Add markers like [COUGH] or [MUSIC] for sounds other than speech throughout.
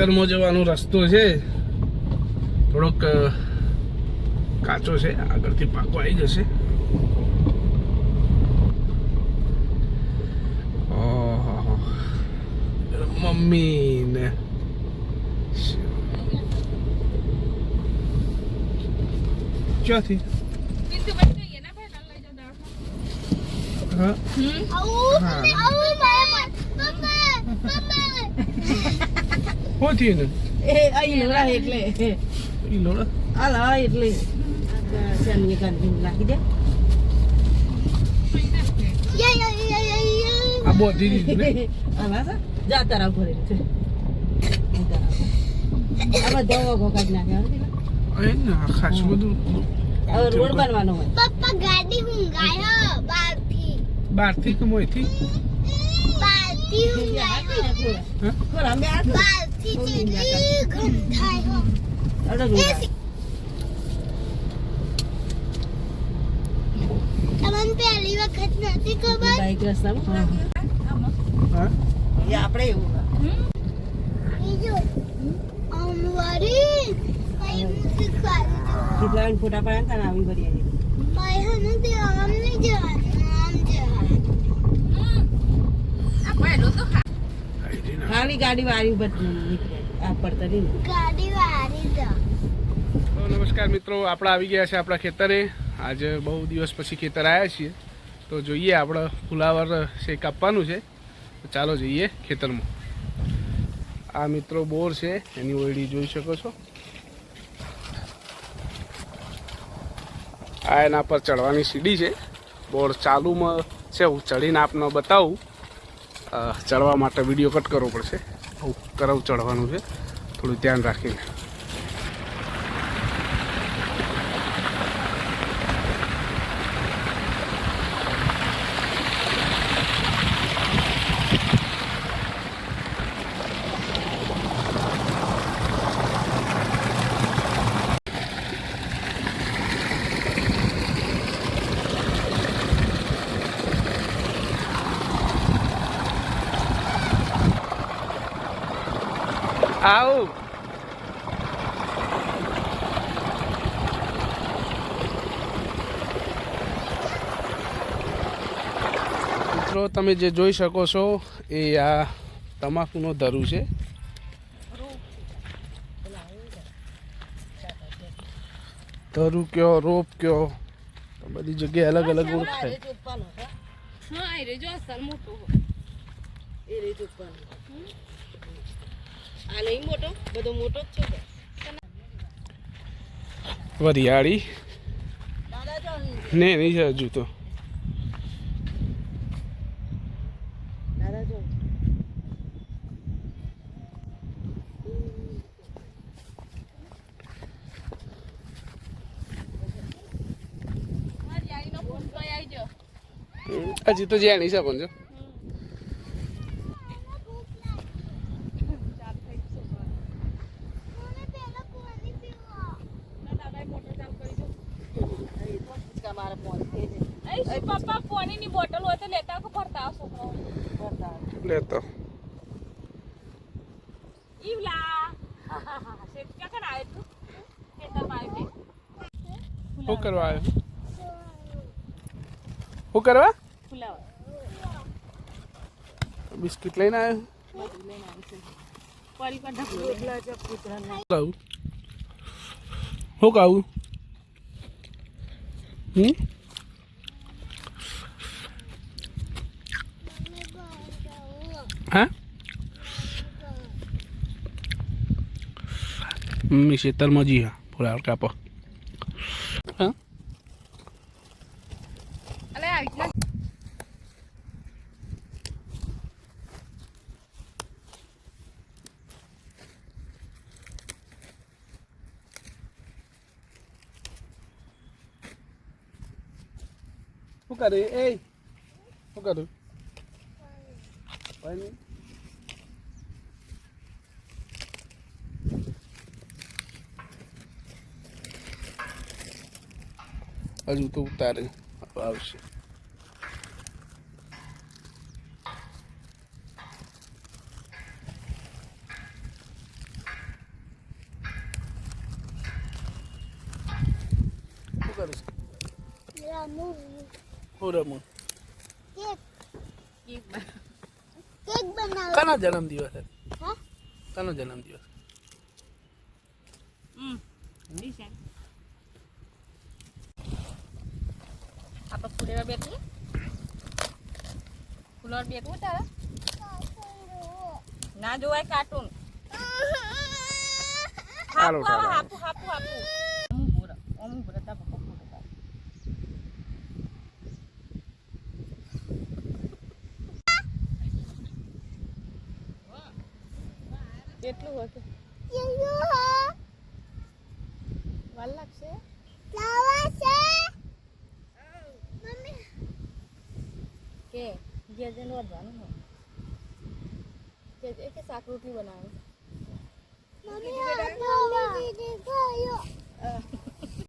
ખેતરમાં જવાનો રસ્તો છે. થોડોક કાચો છે. આગળથી પાકો આવી જશે. મમ્મી ને ક્યાંથી? હા. હા. શું થયું એ અહીં લોડા એટલે. ઈ લોડા હાલ એટલે. નાખી દે. આ બોધી દીધું ને? હા જા તારા ભરે છે આ બધા વગો કાઢી નાખે અરે ના ખાસ બધું હવે રોડ બનવાનો હોય. પપ્પા ગાડી બારથી. બારથી પહેલી વખત નથી ખબર બાઈક રસ્તામાં હા એ આપણે એવું કેટલા ફોટા પાડ્યા હતા ને આવી બધી ભાઈ હને તે આમ નહીં જવાનું આમ જવાનું આઈડી ના. ખાલી ગાડી વાળી ગાડી વારી તો નમસ્કાર મિત્રો આપણે આવી ગયા છે આપણા ખેતરે. આજે બહુ દિવસ પછી ખેતર આવ્યા છીએ. તો જોઈએ આપણે ફુલાવર શેક આપવાનું છે. તો ચાલો જઈએ ખેતરમાં. આ મિત્રો બોર છે એની ઓયડી જોઈ શકો છો. આ એના પર ચડવાની સીડી છે. બોર ચાલુમાં છે હું ચડીને આપને બતાવું. ચડવા માટે વીડિયો કટ કરવો પડશે. કરવ ચડવાનું છે. થોડું ધ્યાન રાખીને. આવું. મિત્રો તમે જે જોઈ શકો છો એ આ તમાકુનો ધરું છે. ધરું કયો રોપ કયો? બધી જગ્યાએ અલગ અલગ ઓળખાય એ રીત ઉપર આ નહીં મોટો બધો મોટો જ છે વરિયાળી. ને નહીં છે હજુ તો. હજી તો જ્યાં નહીં શકો છો મને પેલા પાણી પીવો તમારે ફોન થઈ પપ્પા પાણીની બોટલ હોય તો લેતા આવો ભરતા આવો છોકરાઓ આવે તું? શું કરવા આવ્યો? શું કરવા? ફુલાવા. બિસ્કિટ લઈને આવ્યો? એટલા શું કહું હમ? હા મમ્મી ખેતરમાં જી હા પૂરા કાપો હા શું કરે એ શું કરું Olha. Olha, estou a botar a pausa. Amor. Cake બનાવ. કાનો જન્મદિવસ હે હા? કાનો જન્મદિવસ? હમ ડીશ આપણે ફુલેવા બેઠી. ફૂલર બેઠવું તારે? ના જોવાય કાર્ટૂન [LAUGHS] હાપુ. હાપુ હાપુ હાપુ. ઓમ પૂરા ઓમ પૂરા તા કેટલું હતું યયો વાર લાગશે લાવા છે મમ્મી કે ઘેર જઈને વધવાનું હોય કે એ કે શાક રોટલી બનાવે મમ્મી આ દીદી ખાયો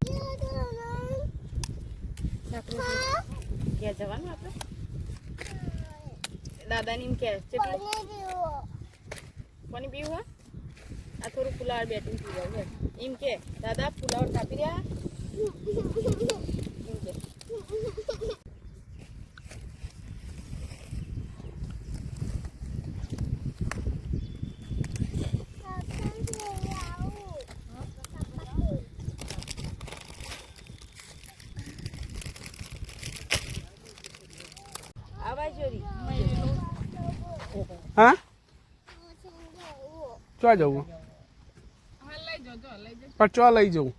યો તો શાક રોટલી ઘેર જવાનું આપણે દાદાની એમ કે કેટલું કોને દેવો પાણી પીવું હા આ થોડું ફુલાવર બેઠું પીવું છે એમ કે દાદા ફુલાવર કાપી રહ્યા એમ કે આવાજ જોરી હા ચો જવું? પણ ચો લઈ જવું?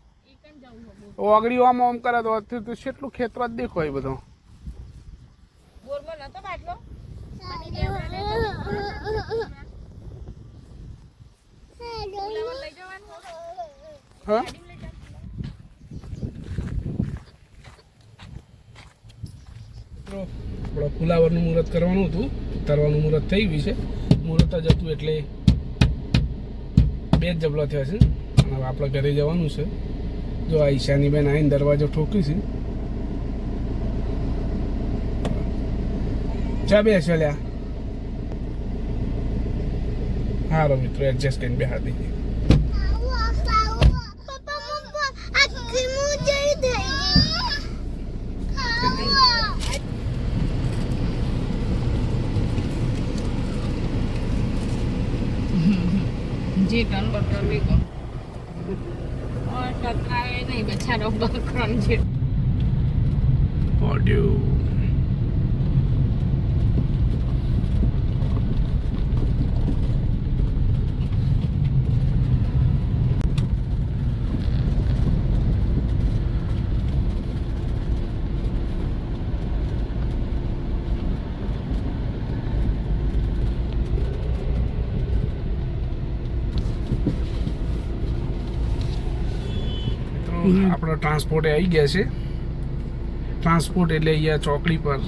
ઓગળી આમ આમ કરે તો તું કેટલું ખેતર જ દેખો એ બધો. હા? આપણે ફુલાવરનું મુહૂર્ત કરવાનું હતું. ઉતારવાનું મુહૂર્ત થઈ ગયું છે. મુહૂર્ત જ હતું એટલે બે જ જબલા થયા છે. હવે આપણે ઘરે જવાનું છે. જો આ ઈશાની બેન આવીને દરવાજો ઠોકી છે. ચા બે છે લ્યા. હારો મિત્રો એડજસ્ટ કરીને બેહાર દઈએ પપ્પા પપ્પા આખી મુજરી થઈ ગઈ જે ટન બટર બી કો और टकराए नहीं बेचारा बकरन जे ઓડિયો આપણો ટ્રાન્સપોર્ટે આવી ગયા છે. ટ્રાન્સપોર્ટ એટલે અહીંયા ચોકડી પર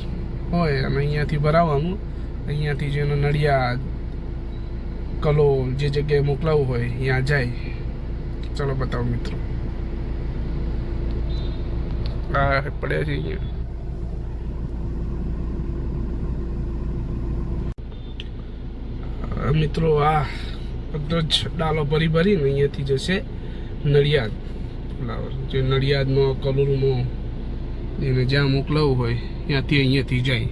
હોય અને અહીંયાથી ભરાવાનું. અહીંયાથી જેનો નડિયા કલો જે જગ્યાએ મોકલાવવું હોય, ત્યાં જાય. ચલો બતાવો મિત્રો. આ પડ્યા છે અહીંયા. મિત્રો આ બધો જ ડાલો ભરી ભરીને અહીંયાથી જશે નડિયાદ. ફ્લાવર જે નડિયાદમાં કલોલમાં એને જ્યાં મોકલાવવું હોય ત્યાંથી અહીંયાથી જાય.